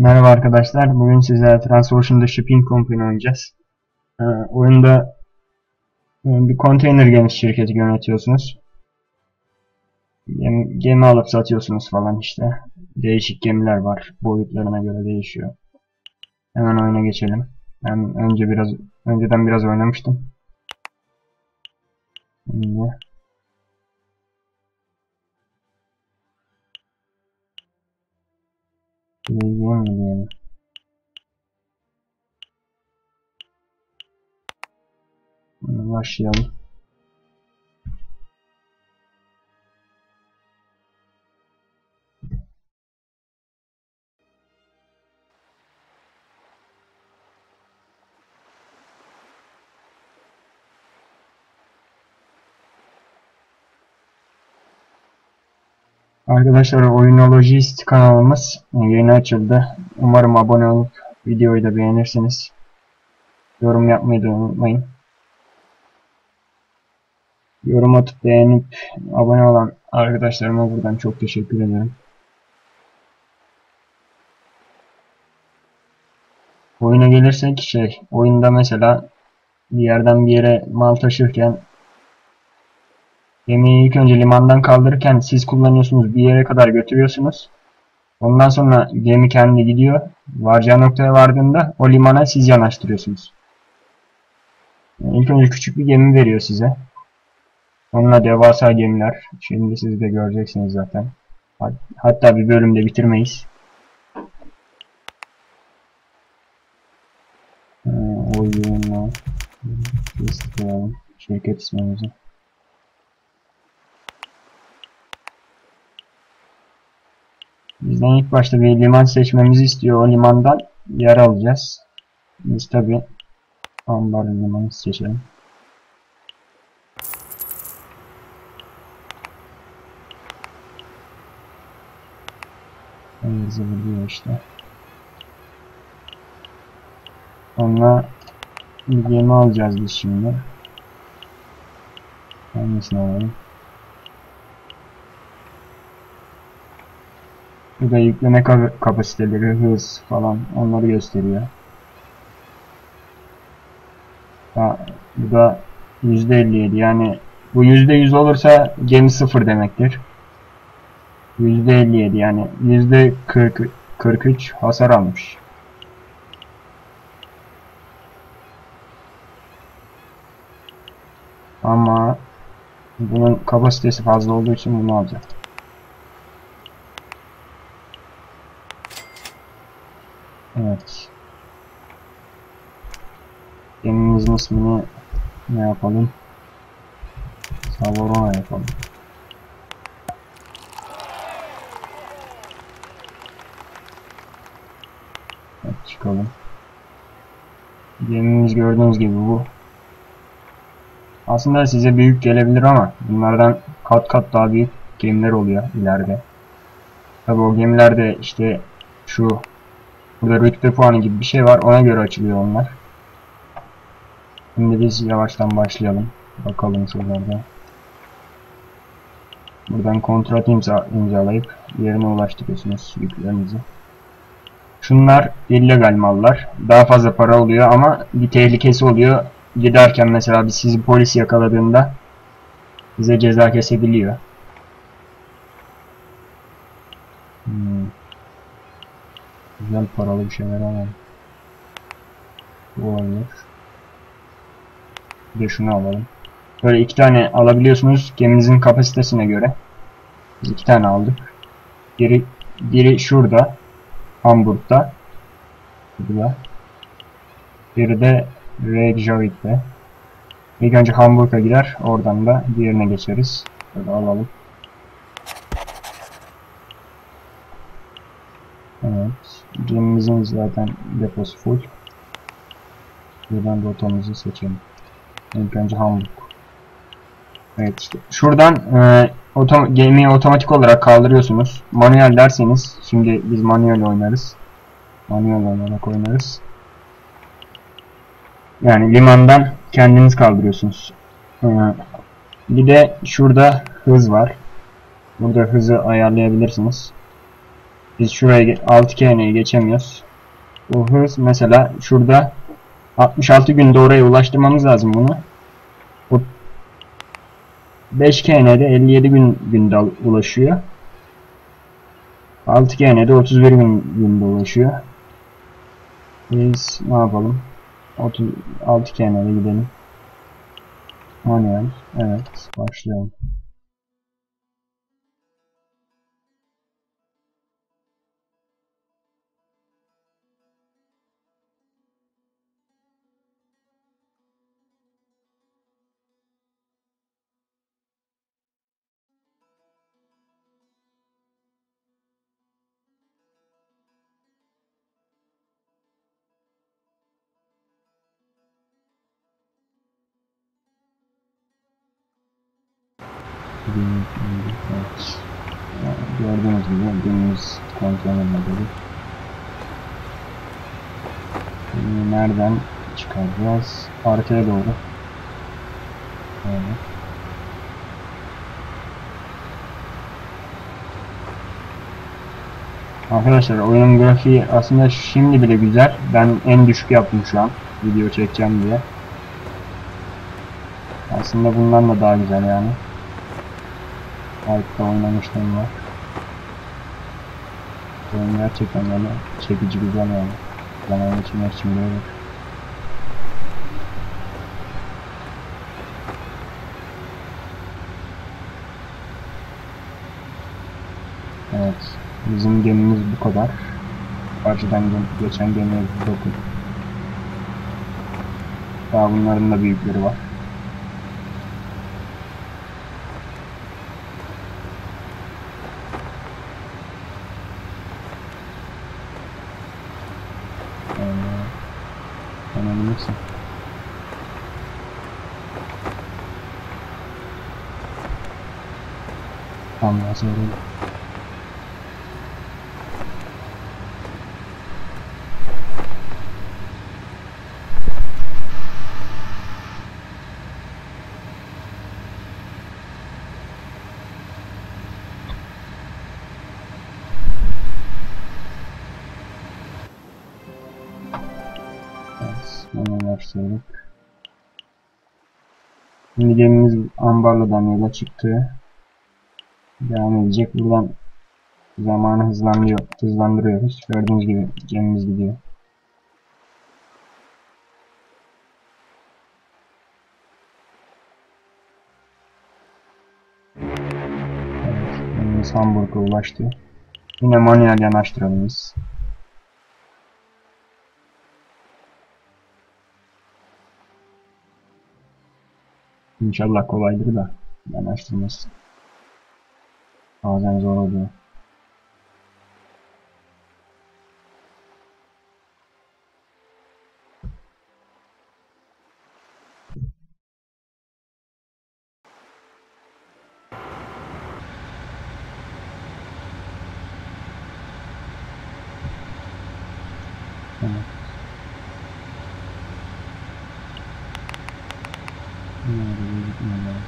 Merhaba arkadaşlar. Bugün size Transocean'da Shipping Company oynayacağız. Ee, oyunda e, bir konteyner gemisi şirketi yönetiyorsunuz. Gemi, gemi alıp satıyorsunuz falan işte. Değişik gemiler var. Boyutlarına göre değişiyor. Hemen oyuna geçelim. Ben önce biraz önceden biraz oynamıştım. Şimdi Diyeyim mi diyelim. Arkadaşlar Oyunolojist kanalımız yeni açıldı. Umarım abone olup videoyu da beğenirsiniz. Yorum yapmayı da unutmayın. Yorum atıp beğenip abone olan arkadaşlarıma buradan çok teşekkür ederim. Oyuna gelirsek şey, oyunda mesela bir yerden bir yere mal taşırken Gemiyi ilk önce limandan kaldırırken siz kullanıyorsunuz bir yere kadar götürüyorsunuz. Ondan sonra gemi kendi gidiyor. Varacağı noktaya vardığında o limana siz yanaştırıyorsunuz. Yani ilk önce küçük bir gemi veriyor size. Onunla devasa gemiler. Şimdi siz de göreceksiniz zaten. Hatta bir bölümde bitirmeyiz. Ee, oyunla şirket ismimizi. Bizden ilk başta bir liman seçmemizi istiyor. O limandan yer alacağız. Biz tabi ambar limanı seçelim. Hızlı vuruyor işte. Sonra bir gemi alacağız biz şimdi. Hangisini alalım? Bu da yükleme kapasiteleri, hız falan onları gösteriyor. Ha, bu da %57 yani bu %100 olursa gemi sıfır demektir. %57 yani %40 43 hasar almış. Ama bunun kapasitesi fazla olduğu için bunu alacağım. Evet. Gemimizin ismini ne yapalım? Savorona yapalım. Evet çıkalım. Gemimiz gördüğünüz gibi bu. Aslında size büyük gelebilir ama bunlardan kat kat daha büyük gemiler oluyor ileride. Tabi o gemilerde işte şu Burada rütbe puanı gibi bir şey var. Ona göre açılıyor onlar. Şimdi biz yavaştan başlayalım. Bakalım şuralarda. Buradan kontrat imza, imzalayıp yerine ulaştırıyorsunuz yüklerinizi. Şunlar illegal mallar. Daha fazla para oluyor ama bir tehlikesi oluyor. Giderken mesela bir sizi polis yakaladığında size ceza kesebiliyor. Güzel paralı bir şeyler alalım. Bu olabilir. Bir de şunu alalım. Böyle iki tane alabiliyorsunuz geminizin kapasitesine göre. Biz iki tane aldık. Biri, biri şurada. Hamburg'da. Burada. Biri de Reykjavik'te. İlk önce Hamburg'a gider. Oradan da diğerine geçeriz. Böyle alalım. Gemimizin zaten deposu full. Buradan rotamızı seçelim. İlk önce Hamburg. Evet işte. Şuradan e, otom gemiyi otomatik olarak kaldırıyorsunuz. Manuel derseniz, şimdi biz manuel oynarız. Manuel olarak oynarız. Yani limandan kendiniz kaldırıyorsunuz. E, bir de şurada hız var. Burada hızı ayarlayabilirsiniz. Biz şuraya ge- 6 KN'ye geçemiyoruz. Bu hız mesela şurada 66 günde oraya ulaştırmamız lazım bunu. Bu 5 KN'de 57 gün günde ulaşıyor. 6 KN'de 31 gün günde ulaşıyor. Biz ne yapalım? 36 KN'de gidelim. Manuel. Evet. Başlayalım. Gördüğünüz gibi günümüz kontrol edildi. Şimdi nereden çıkaracağız? Arkaya doğru. Evet. Arkadaşlar oyunun grafiği aslında şimdi bile güzel. Ben en düşük yaptım şu an. Video çekeceğim diye. Aslında bundan da daha güzel yani. Harika oynamıştım var. Oyun gerçekten yani çekici güzel yani. Zaman geçirmek için böyle. Evet. Bizim gemimiz bu kadar. Karşıdan ge- geçen gemiye bakın. Daha bunların da büyükleri var. Önemli? Tamam, söyleyeyim. Bunu başladık. Şimdi gemimiz Ambarlı'dan yola çıktı. Devam edecek. Buradan zamanı hızlandırıyor, hızlandırıyoruz. Gördüğünüz gibi gemimiz gidiyor. Evet, gemimiz Hamburg'a ulaştı. Yine manuel yanaştıralım biz. İnşallah kolaydır da yanaştırması. Bazen zor oluyor. Evet. Nerede gözükmüyor?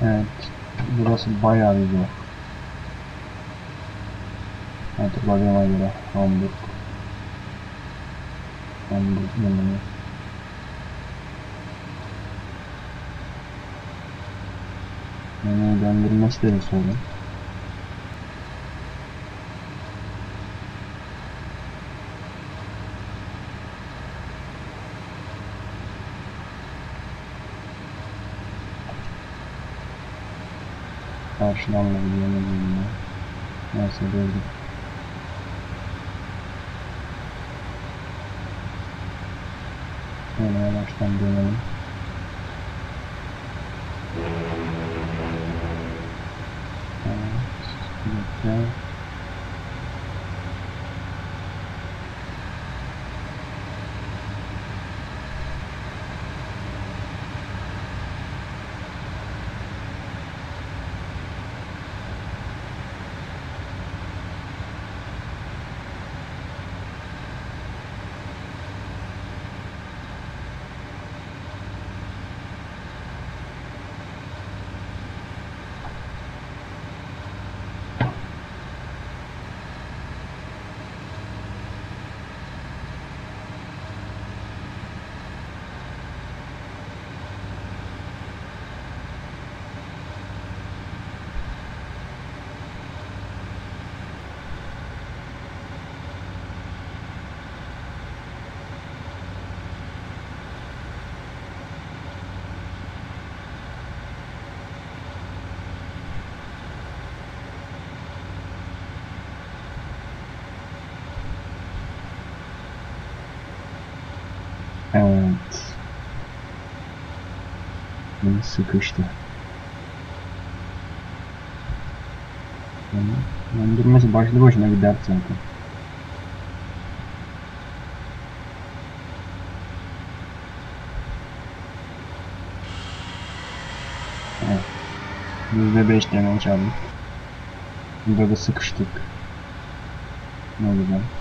Evet. Burası bayağı bir zor. Hatırladığıma göre Hamburg. Hamburg yanına. Yani döndürmesi de bir sorun. Karşıdan da bir yana geliyor. Neyse gördüm. Yine yavaştan dönelim. Evet. Bir dakika. Evet. Benim sıkıştı. Döndürmesi başlı başına bir dert zaten. Evet. %5 demeye çaldık. Burada da sıkıştık. Ne olacak?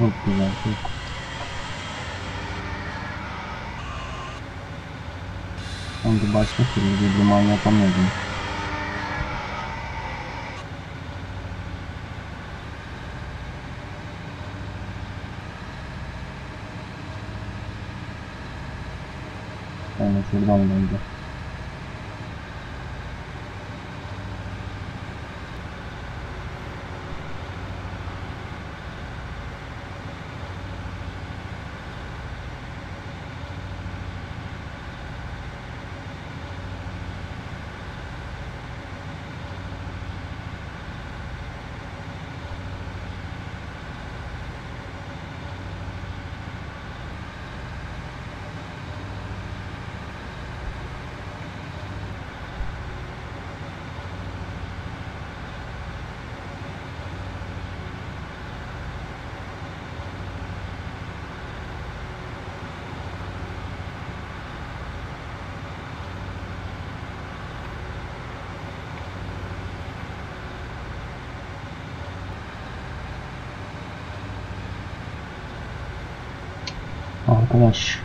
Çok güzel, çok. Sanki başka türlü bir liman yapamıyordum. Yani şuradan döndü. Arkadaş.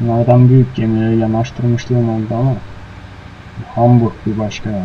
Bunlardan büyük gemileri yanaştırmışlığım oldu ama Hamburg bir başka ya.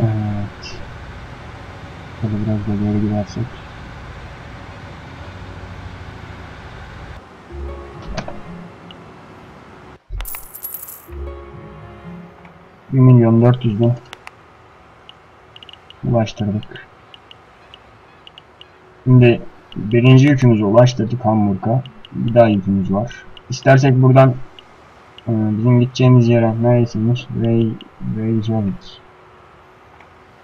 Evet. Şöyle biraz da geri gidersek. Bir milyon dört yüz bin ulaştırdık. Şimdi birinci yükümüzü ulaştırdık Hamburg'a. Bir daha yükümüz var. İstersek buradan e, bizim gideceğimiz yere neresiymiş? Rey, Reykjavik.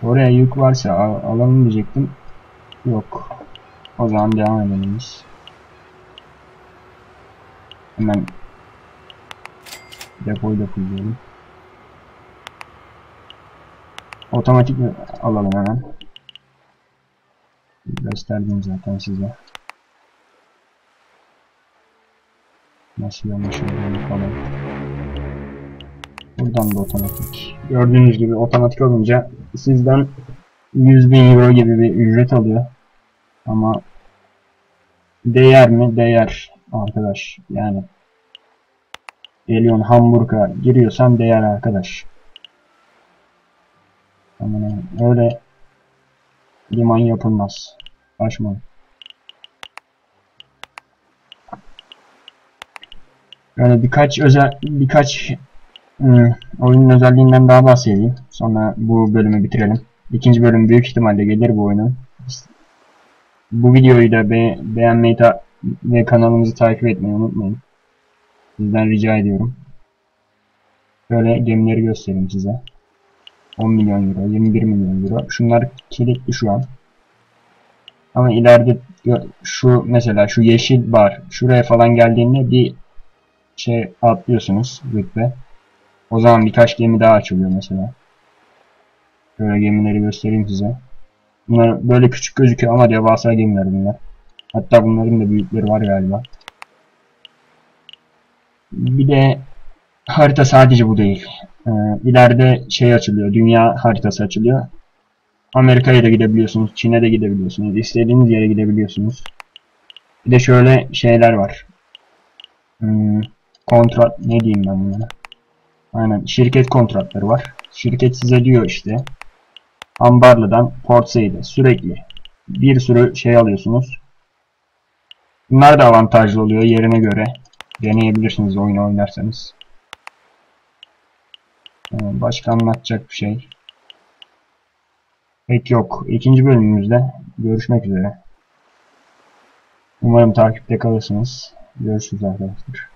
Oraya yük varsa al alalım diyecektim. Yok. O zaman devam edelim biz. Hemen depoyu da kullanalım. Otomatik alalım hemen. Gösterdim zaten size. Nasıl yanlış olduğunu falan. Buradan da otomatik. Gördüğünüz gibi otomatik olunca sizden 100 bin euro gibi bir ücret alıyor. Ama değer mi? Değer arkadaş. Yani geliyorsun Hamburg'a giriyorsan değer arkadaş. Ama öyle liman yapılmaz. Saçma. Yani birkaç özel birkaç Hmm, oyunun özelliğinden daha bahsedeyim. Sonra bu bölümü bitirelim. İkinci bölüm büyük ihtimalle gelir bu oyunun. Bu videoyu da be beğenmeyi ve kanalımızı takip etmeyi unutmayın. Sizden rica ediyorum. Şöyle gemileri göstereyim size. 10 milyon euro, 21 milyon euro. Şunlar kilitli şu an. Ama ileride şu mesela şu yeşil bar şuraya falan geldiğinde bir şey atlıyorsunuz rütbe. O zaman birkaç gemi daha açılıyor mesela. Böyle gemileri göstereyim size. Bunlar böyle küçük gözüküyor ama devasa gemiler bunlar. Hatta bunların da büyükleri var galiba. Bir de harita sadece bu değil. Ee, ileride şey açılıyor. Dünya haritası açılıyor. Amerika'ya da gidebiliyorsunuz. Çin'e de gidebiliyorsunuz. İstediğiniz yere gidebiliyorsunuz. Bir de şöyle şeyler var. Hmm, kontrat ne diyeyim ben bunlara. Aynen şirket kontratları var. Şirket size diyor işte Ambarlı'dan Port Said'e sürekli bir sürü şey alıyorsunuz. Bunlar da avantajlı oluyor yerine göre. Deneyebilirsiniz oyunu oynarsanız. Başka anlatacak bir şey. Pek yok. İkinci bölümümüzde görüşmek üzere. Umarım takipte kalırsınız. Görüşürüz arkadaşlar.